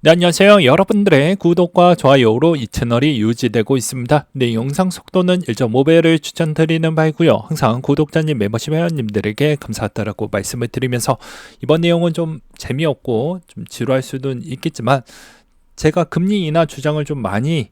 네, 안녕하세요. 여러분들의 구독과 좋아요로 이 채널이 유지되고 있습니다. 네, 영상 속도는 1.5배를 추천드리는 바이고요. 항상 구독자님, 멤버십 회원님들에게 감사하다라고 말씀을 드리면서 이번 내용은 좀 재미없고 좀 지루할 수도 있겠지만 제가 금리 인하 주장을 좀 많이 예,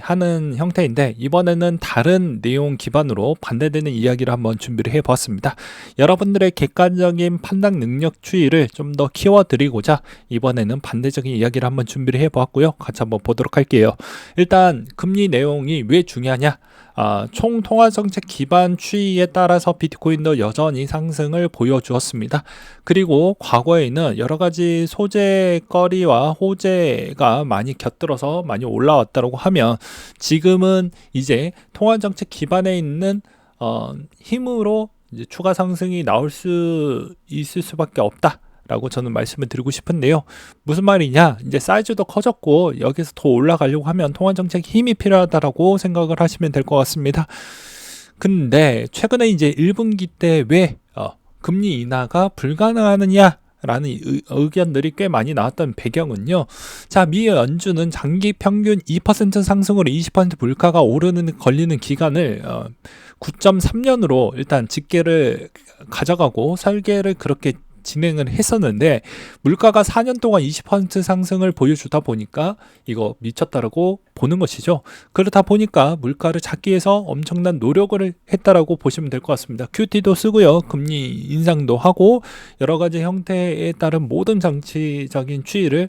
하는 형태인데 이번에는 다른 내용 기반으로 반대되는 이야기를 한번 준비를 해 보았습니다. 여러분들의 객관적인 판단 능력 추이를 좀 더 키워드리고자 이번에는 반대적인 이야기를 한번 준비를 해 보았고요. 같이 한번 보도록 할게요. 일단 금리 내용이 왜 중요하냐? 아, 총 통화 정책 기반 추이에 따라서 비트코인도 여전히 상승을 보여주었습니다. 그리고 과거에는 여러 가지 소재거리와 호재가 많이 곁들어서 많이 올라왔다고 하면 지금은 이제 통화 정책 기반에 있는 어, 힘으로 추가 상승이 나올 수 있을 수밖에 없다. 라고 저는 말씀을 드리고 싶은데요. 무슨 말이냐? 이제 사이즈도 커졌고 여기서 더 올라가려고 하면 통화 정책 힘이 필요하다라고 생각을 하시면 될 것 같습니다. 근데 최근에 이제 1분기 때왜 어, 금리 인하가 불가능하느냐? 라는 의, 견들이 꽤 많이 나왔던 배경은요. 자, 미 연준은 장기 평균 2% 상승으로 20% 물가가 오르는 걸리는 기간을 어, 9.3년으로 일단 집계를 가져가고 설계를 그렇게 진행을 했었는데 물가가 4년 동안 20% 상승을 보여주다 보니까 이거 미쳤다라고 보는 것이죠. 그렇다 보니까 물가를 잡기 위해서 엄청난 노력을 했다라고 보시면 될 것 같습니다. QT도 쓰고요. 금리 인상도 하고 여러 가지 형태에 따른 모든 정치적인 추이를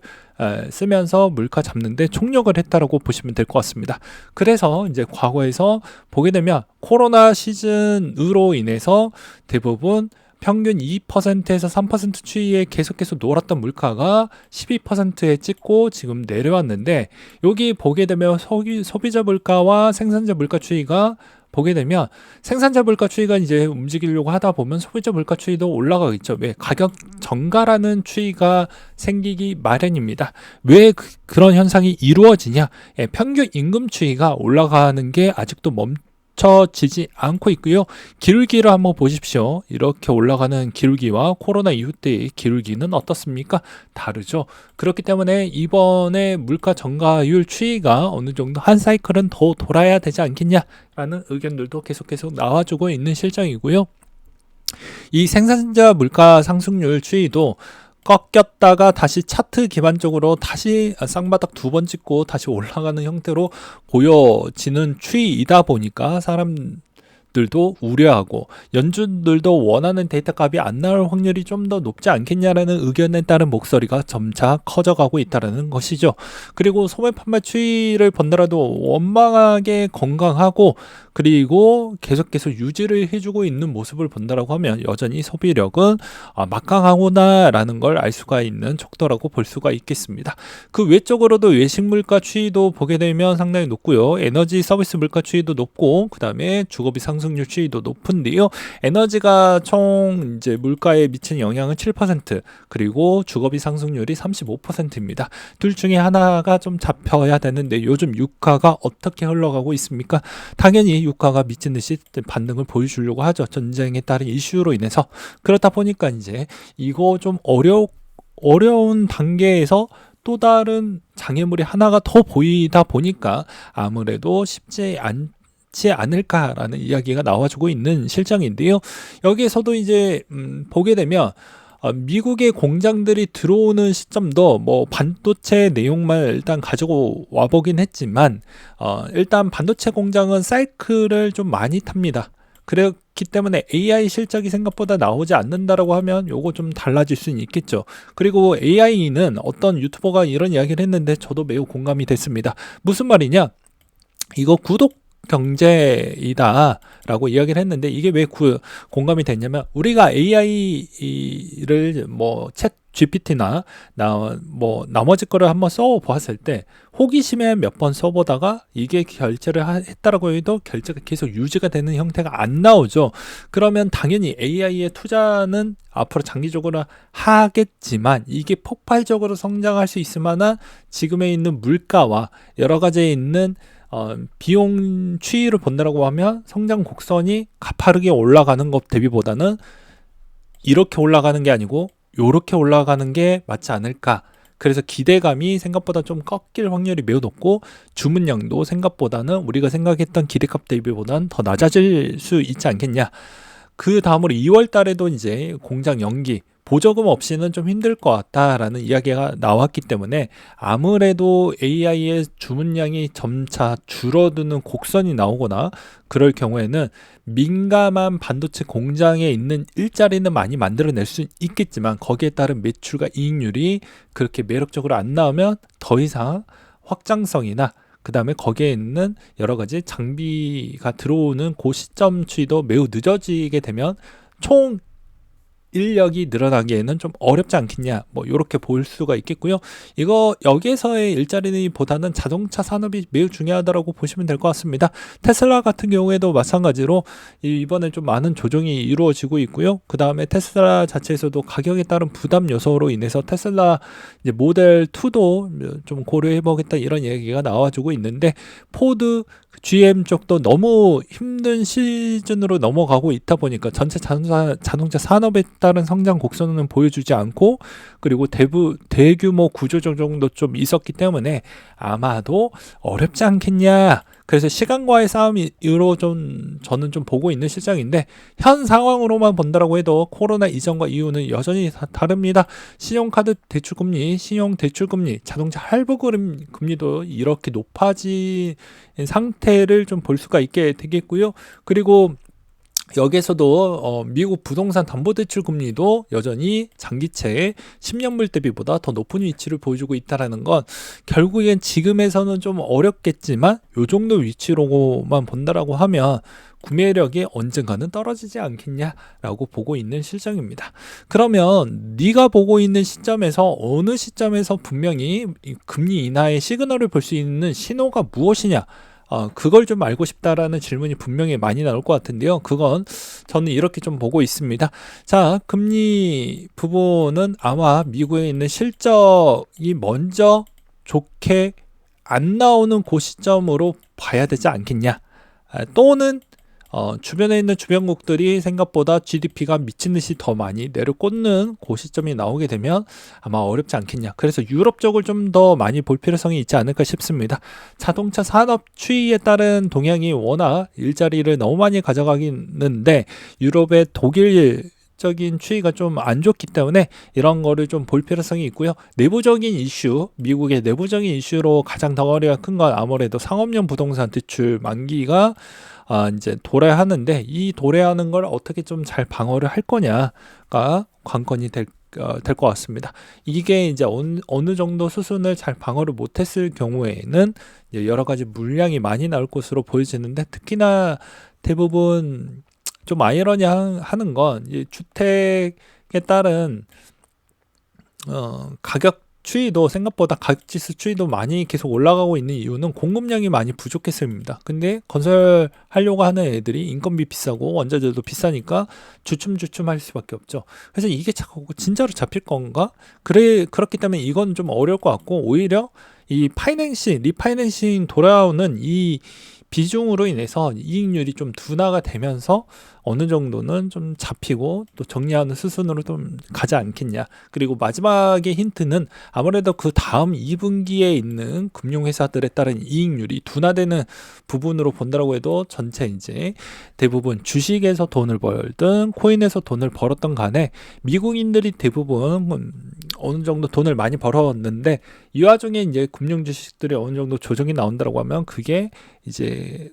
쓰면서 물가 잡는데 총력을 했다라고 보시면 될 것 같습니다. 그래서 이제 과거에서 보게 되면 코로나 시즌으로 인해서 대부분 평균 2%에서 3% 추이에 계속해서 놀았던 물가가 12%에 찍고 지금 내려왔는데 여기 보게 되면 소비, 소비자 물가와 생산자 물가 추이가 보게 되면 생산자 물가 추이가 이제 움직이려고 하다 보면 소비자 물가 추이도 올라가겠죠. 왜 가격 정가라는 추이가 생기기 마련입니다. 왜 그, 런 현상이 이루어지냐? 예, 평균 임금 추이가 올라가는 게 아직도 멈 멈춰지지 않고 있고요. 기울기를 한번 보십시오. 이렇게 올라가는 기울기와 코로나 이후 때의 기울기는 어떻습니까? 다르죠. 그렇기 때문에 이번에 물가 정가율 추이가 어느 정도 한 사이클은 더 돌아야 되지 않겠냐라는 의견들도 계속 계속 나와주고 있는 실정이고요. 이 생산자 물가 상승률 추이도 꺾였다가 다시 차트 기반적으로 다시 쌍바닥 두 번 찍고 다시 올라가는 형태로 보여지는 추이이다 보니까 사람 들도 우려하고 연준들도 원하는 데이터 값이 안 나올 확률이 좀 더 높지 않겠냐라는 의견에 따른 목소리가 점차 커져가고 있다는 것이죠. 그리고 소매 판매 추이를 본다라도 원망하게 건강하고 그리고 계속해서 유지를 해주고 있는 모습을 본다라고 하면 여전히 소비력은 아, 막강하구나라는 걸 알 수가 있는 촉도라고 볼 수가 있겠습니다. 그 외적으로도 외식 물가 추이도 보게 되면 상당히 높고요. 에너지 서비스 물가 추이도 높고 그 다음에 주거비 상승 률 추이도 높은데요. 에너지가 총 이제 물가에 미치는 영향은 7% 그리고 주거비 상승률이 35%입니다. 둘 중에 하나가 좀 잡혀야 되는데 요즘 유가가 어떻게 흘러가고 있습니까? 당연히 유가가 미친 듯이 반등을 보여주려고 하죠. 전쟁에 따른 이슈로 인해서 그렇다 보니까 이제 이거 좀 어려 어려운 단계에서 또 다른 장애물이 하나가 더 보이다 보니까 아무래도 쉽지 않. 지 않을까라는 이야기가 나와주고 있는 실정인데요. 여기에서도 이제 음, 보게 되면 어, 미국의 공장들이 들어오는 시점도 뭐 반도체 내용만 일단 가지고 와보긴 했지만 어, 일단 반도체 공장은 사이클을 좀 많이 탑니다. 그렇기 때문에 AI 실적이 생각보다 나오지 않는다라고 하면 요거 좀 달라질 수는 있겠죠. 그리고 AI는 어떤 유튜버가 이런 이야기를 했는데 저도 매우 공감이 됐습니다. 무슨 말이냐? 이거 구독 경제이다라고 이야기를 했는데 이게 왜 구, 공감이 됐냐면 우리가 AI를 뭐챗 GPT나 나 뭐 나머지 거를 한번 써 보았을 때 호기심에 몇 번 써보다가 이게 결제를 했다라고 해도 결제가 계속 유지가 되는 형태가 안 나오죠. 그러면 당연히 AI의 투자는 앞으로 장기적으로 하겠지만 이게 폭발적으로 성장할 수 있을 만한 지금에 있는 물가와 여러 가지에 있는 어, 비용 추이를 본다라고 하면 성장 곡선이 가파르게 올라가는 것 대비보다는 이렇게 올라가는 게 아니고 이렇게 올라가는 게 맞지 않을까. 그래서 기대감이 생각보다 좀 꺾일 확률이 매우 높고 주문량도 생각보다는 우리가 생각했던 기대값 대비보다는 더 낮아질 수 있지 않겠냐. 그 다음으로 2월 달에도 이제 공장 연기 보조금 없이는 좀 힘들 것 같다라는 이야기가 나왔기 때문에 아무래도 AI의 주문량이 점차 줄어드는 곡선이 나오거나 그럴 경우에는 민감한 반도체 공장에 있는 일자리는 많이 만들어낼 수 있겠지만 거기에 따른 매출과 이익률이 그렇게 매력적으로 안 나오면 더 이상 확장성이나 그 다음에 거기에 있는 여러 가지 장비가 들어오는 그 시점 추이도 매우 늦어지게 되면 총 인력이 늘어나기에는 좀 어렵지 않겠냐 뭐 이렇게 볼 수가 있겠고요. 이거 여기에서의 일자리보다는 자동차 산업이 매우 중요하다고 보시면 될 것 같습니다. 테슬라 같은 경우에도 마찬가지로 이번에 좀 많은 조정이 이루어지고 있고요. 그 다음에 테슬라 자체에서도 가격에 따른 부담 요소로 인해서 테슬라 모델 2도 좀 고려해 보겠다 이런 얘기가 나와주고 있는데 포드 GM 쪽도 너무 힘든 시즌으로 넘어가고 있다 보니까 전체 자동차, 자동차 산업에 따른 성장 곡선은 보여주지 않고 그리고 대부 대규모 구조조 정도 좀 있었기 때문에 아마도 어렵지 않겠냐. 그래서 시간과의 싸움으로 좀 저는 좀 보고 있는 실정인데 현 상황으로만 본다라고 해도 코로나 이전과 이후는 여전히 다, 릅니다 신용카드 대출금리, 신용대출금리, 자동차 할부금리도 이렇게 높아진 상태를 좀 볼 수가 있게 되겠고요. 그리고 여기에서도 어, 미국 부동산 담보대출 금리도 여전히 장기채의 10년물 대비보다 더 높은 위치를 보여주고 있다라는 건 결국엔 지금에서는 좀 어렵겠지만 요 정도 위치로만 본다라고 하면 구매력이 언젠가는 떨어지지 않겠냐라고 보고 있는 실정입니다. 그러면 네가 보고 있는 시점에서 어느 시점에서 분명히 금리 인하의 시그널을 볼 수 있는 신호가 무엇이냐? 어, 그걸 좀 알고 싶다라는 질문이 분명히 많이 나올 것 같은데요. 그건 저는 이렇게 좀 보고 있습니다. 자, 금리 부분은 아마 미국에 있는 실적이 먼저 좋게 안 나오는 그 시점으로 봐야 되지 않겠냐. 아, 또는 어, 주변에 있는 주변국들이 생각보다 GDP가 미친 듯이 더 많이 내려꽂는 그 시점이 나오게 되면 아마 어렵지 않겠냐. 그래서 유럽 쪽을 좀 더 많이 볼 필요성이 있지 않을까 싶습니다. 자동차 산업 추이에 따른 동향이 워낙 일자리를 너무 많이 가져가기는데 유럽의 독일 적인 추이가 좀 안 좋기 때문에 이런 거를 좀 볼 필요성이 있고요. 내부적인 이슈, 미국의 내부적인 이슈로 가장 덩어리가 큰 건 아무래도 상업용 부동산 대출 만기가 아, 이제 도래하는데 이 도래하는 걸 어떻게 좀 잘 방어를 할 거냐가 관건이 될 어, 될것 같습니다. 이게 이제 어느, 어느 정도 수순을 잘 방어를 못했을 경우에는 여러 가지 물량이 많이 나올 것으로 보여지는데 특히나 대부분 좀 아이러니하는 건 주택에 따른 어, 가격 추이도 생각보다 가격지수 추이도 많이 계속 올라가고 있는 이유는 공급량이 많이 부족했습니다. 근데 건설하려고 하는 애들이 인건비 비싸고 원자재도 비싸니까 주춤주춤 할 수밖에 없죠. 그래서 이게 자꾸 진짜로 잡힐 건가? 그래 그렇기 때문에 이건 좀 어려울 것 같고 오히려 이 파이낸싱, 리파이낸싱 돌아오는 이 비중으로 인해서 이익률이 좀 둔화가 되면서 어느 정도는 좀 잡히고 또 정리하는 수순으로 좀 가지 않겠냐. 그리고 마지막의 힌트는 아무래도 그 다음 2분기에 있는 금융회사들에 따른 이익률이 둔화되는 부분으로 본다라고 해도 전체 이제 대부분 주식에서 돈을 벌든 코인에서 돈을 벌었던 간에 미국인들이 대부분 어느 정도 돈을 많이 벌었는데 이 와중에 이제 금융 주식들이 어느 정도 조정이 나온다고 하면 그게 이제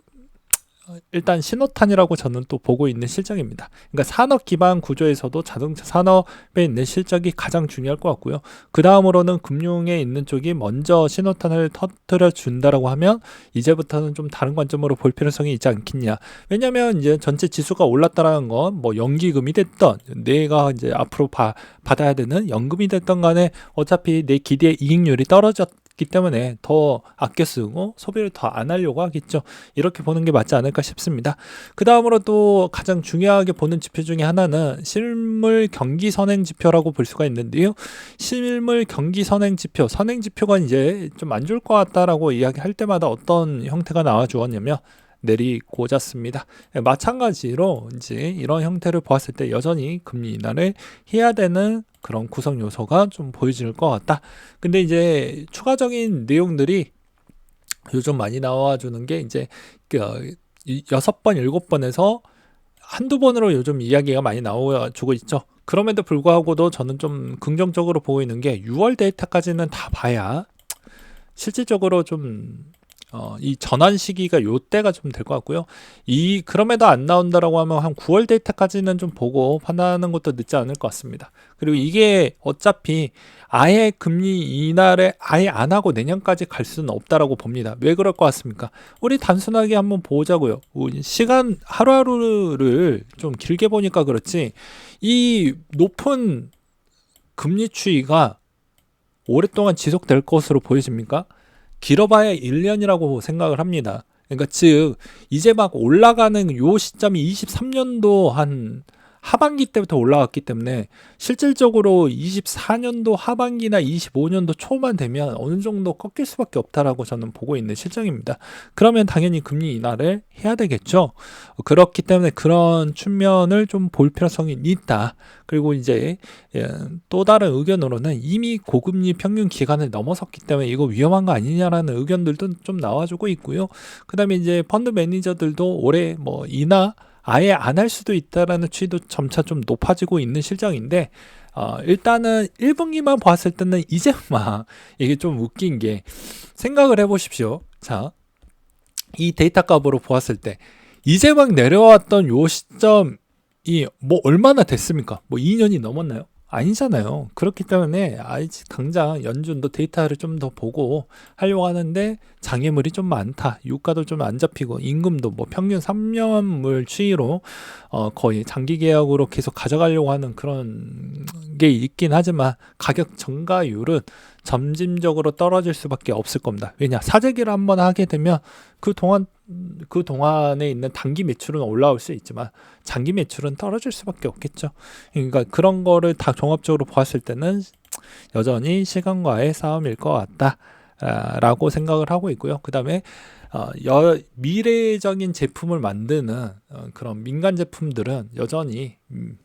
일단 신호탄이라고 저는 또 보고 있는 실정입니다. 그러니까 산업 기반 구조에서도 자동차 산업에 있는 실적이 가장 중요할 것 같고요. 그 다음으로는 금융에 있는 쪽이 먼저 신호탄을 터뜨려 준다라고 하면 이제부터는 좀 다른 관점으로 볼 필요성이 있지 않겠냐. 왜냐하면 이제 전체 지수가 올랐다라는 건 뭐 연기금이 됐던 내가 이제 앞으로 바, 받아야 되는 연금이 됐던 간에 어차피 내 기대의 이익률이 떨어졌 있 기 때문에 더 아껴 쓰고 소비를 더 안 하려고 하겠죠. 이렇게 보는 게 맞지 않을까 싶습니다. 그 다음으로 또 가장 중요하게 보는 지표 중에 하나는 실물 경기 선행 지표라고 볼 수가 있는데요. 실물 경기 선행 지표, 선행 지표가 이제 좀 안 좋을 것 같다라고 이야기할 때마다 어떤 형태가 나와 주었냐면 내리고잤습니다. 마찬가지로 이제 이런 형태를 보았을 때 여전히 금리 인하를 해야 되는 그런 구성 요소가 좀 보여질 것 같다. 근데 이제 추가적인 내용들이 요즘 많이 나와주는 게 이제 그 여섯 번, 일곱 번에서 한두 번으로 요즘 이야기가 많이 나와주고 있죠. 그럼에도 불구하고도 저는 좀 긍정적으로 보이는 게 6월 데이터까지는 다 봐야 실질적으로 좀 어, 이 전환 시기가 요 때가 좀 될 것 같고요. 이 그럼에도 안 나온다라고 하면 한 9월 데이터까지는 좀 보고 판단하는 것도 늦지 않을 것 같습니다. 그리고 이게 어차피 아예 금리 인하를 아예 안 하고 내년까지 갈 수는 없다라고 봅니다. 왜 그럴 것 같습니까? 우리 단순하게 한번 보자고요. 시간 하루하루를 좀 길게 보니까 그렇지 이 높은 금리 추이가 오랫동안 지속될 것으로 보여집니까? 길어봐야 1년이라고 생각을 합니다. 그러니까 즉 이제 막 올라가는 요 시점이 23년도 한 하반기 때부터 올라왔기 때문에 실질적으로 24년도 하반기나 25년도 초만 되면 어느 정도 꺾일 수밖에 없다라고 저는 보고 있는 실정입니다. 그러면 당연히 금리 인하를 해야 되겠죠. 그렇기 때문에 그런 측면을 좀 볼 필요성이 있다. 그리고 이제 예, 또 다른 의견으로는 이미 고금리 평균 기간을 넘어섰기 때문에 이거 위험한 거 아니냐라는 의견들도 좀 나와주고 있고요. 그 다음에 이제 펀드 매니저들도 올해 뭐 인하 아예 안 할 수도 있다라는 추이도 점차 좀 높아지고 있는 실정인데 어, 일단은 1분기만 봤을 때는 이제 막 이게 좀 웃긴 게 생각을 해보십시오. 자, 이 데이터 값으로 보았을 때 이제 막 내려왔던 요 시점이 뭐 얼마나 됐습니까? 뭐 2년이 넘었나요? 아니잖아요. 그렇기 때문에 아이지 당장 연준도 데이터를 좀 더 보고 하려고 하는데 장애물이 좀 많다. 유가도 좀 안 잡히고 임금도 뭐 평균 3년물 추이로 어 거의 장기 계약으로 계속 가져가려고 하는 그런 게 있긴 하지만 가격 증가율은 점진적으로 떨어질 수밖에 없을 겁니다. 왜냐 사재기를 한번 하게 되면 그 동안 그 동안에 있는 단기 매출은 올라올 수 있지만 장기 매출은 떨어질 수밖에 없겠죠. 그러니까 그런 거를 다 종합적으로 보았을 때는 여전히 시간과의 싸움일 것 같다. 라고 생각을 하고 있고요. 그 다음에 어, 여, 미래적인 제품을 만드는 어, 그런 민간 제품들은 여전히 음,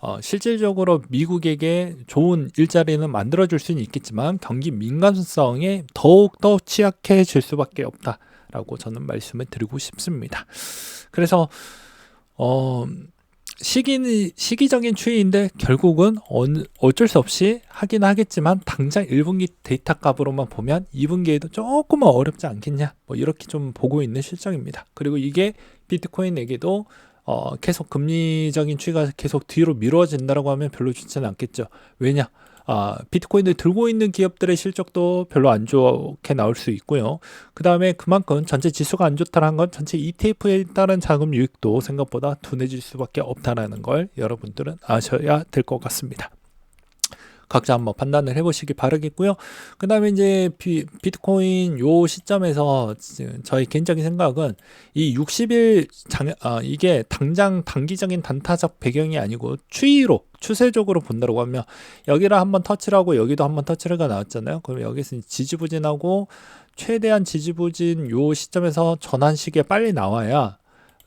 어, 실질적으로 미국에게 좋은 일자리는 만들어줄 수는 있겠지만 경기 민감성에 더욱더 취약해질 수밖에 없다 라고 저는 말씀을 드리고 싶습니다. 그래서 어, 시기는 시기적인 추이인데 결국은 어느, 어쩔 수 없이 하긴 하겠지만 당장 1분기 데이터 값으로만 보면 2분기에도 조금은 어렵지 않겠냐 뭐 이렇게 좀 보고 있는 실정입니다. 그리고 이게 비트코인에게도 어, 계속 금리적인 추이가 계속 뒤로 미뤄진다라고 하면 별로 좋지는 않겠죠. 왜냐? 아, 비트코인을 들고 있는 기업들의 실적도 별로 안 좋게 나올 수 있고요. 그 다음에 그만큼 전체 지수가 안 좋다는 건 전체 ETF에 따른 자금 유익도 생각보다 둔해질 수밖에 없다는 걸 여러분들은 아셔야 될 것 같습니다. 각자 한번 판단을 해보시기 바라겠고요. 그 다음에 이제 비, 비트코인 요 시점에서 저희 개인적인 생각은 이 60일 장, 아, 이게 당장 단기적인 단타적 배경이 아니고 추이로 추세적으로 본다고 하면 여기를 한번 터치를 하고 여기도 한번 터치를가 나왔잖아요. 그럼 여기서 지지부진하고 최대한 지지부진 요 시점에서 전환 시기에 빨리 나와야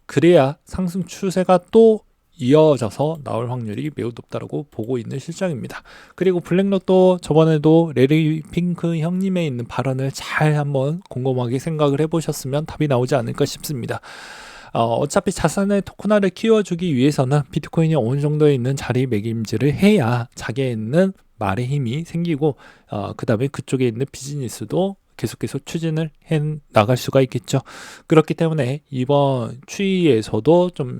그래야 상승 추세가 또 이어져서 나올 확률이 매우 높다고 보고 있는 실정입니다. 그리고 블랙록도 저번에도 레리 핑크 형님의 있는 발언을 잘 한번 곰곰하게 생각을 해보셨으면 답이 나오지 않을까 싶습니다. 어, 차피 자산의 토큰화를 키워주기 위해서는 비트코인이 어느 정도에 있는 자리 매김질을 해야 자기에 있는 말의 힘이 생기고 어, 그 다음에 그쪽에 있는 비즈니스도 계속해서 추진을 해 나갈 수가 있겠죠. 그렇기 때문에 이번 추이에서도 좀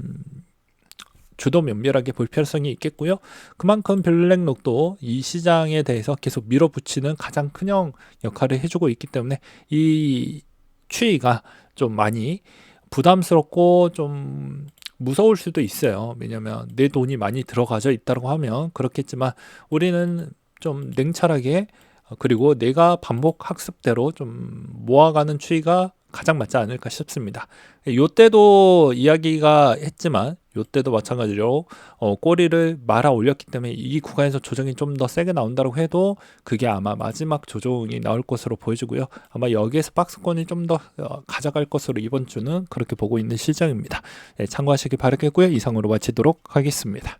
주도 면밀하게 볼 필요성이 있겠고요. 그만큼 블랙록도 이 시장에 대해서 계속 밀어붙이는 가장 큰형 역할을 해주고 있기 때문에 이 추이가 좀 많이 부담스럽고 좀 무서울 수도 있어요. 왜냐하면 내 돈이 많이 들어가져 있다고 하면 그렇겠지만 우리는 좀 냉철하게 그리고 내가 반복 학습대로 좀 모아가는 추이가 가장 맞지 않을까 싶습니다. 요때도 이야기가 했지만 요때도 마찬가지로 어, 꼬리를 말아 올렸기 때문에 이 구간에서 조정이 좀 더 세게 나온다고 해도 그게 아마 마지막 조정이 나올 것으로 보여지고요. 아마 여기에서 박스권이 좀더 어, 가져갈 것으로 이번 주는 그렇게 보고 있는 실정입니다. 네, 참고하시기 바라겠고요. 이상으로 마치도록 하겠습니다.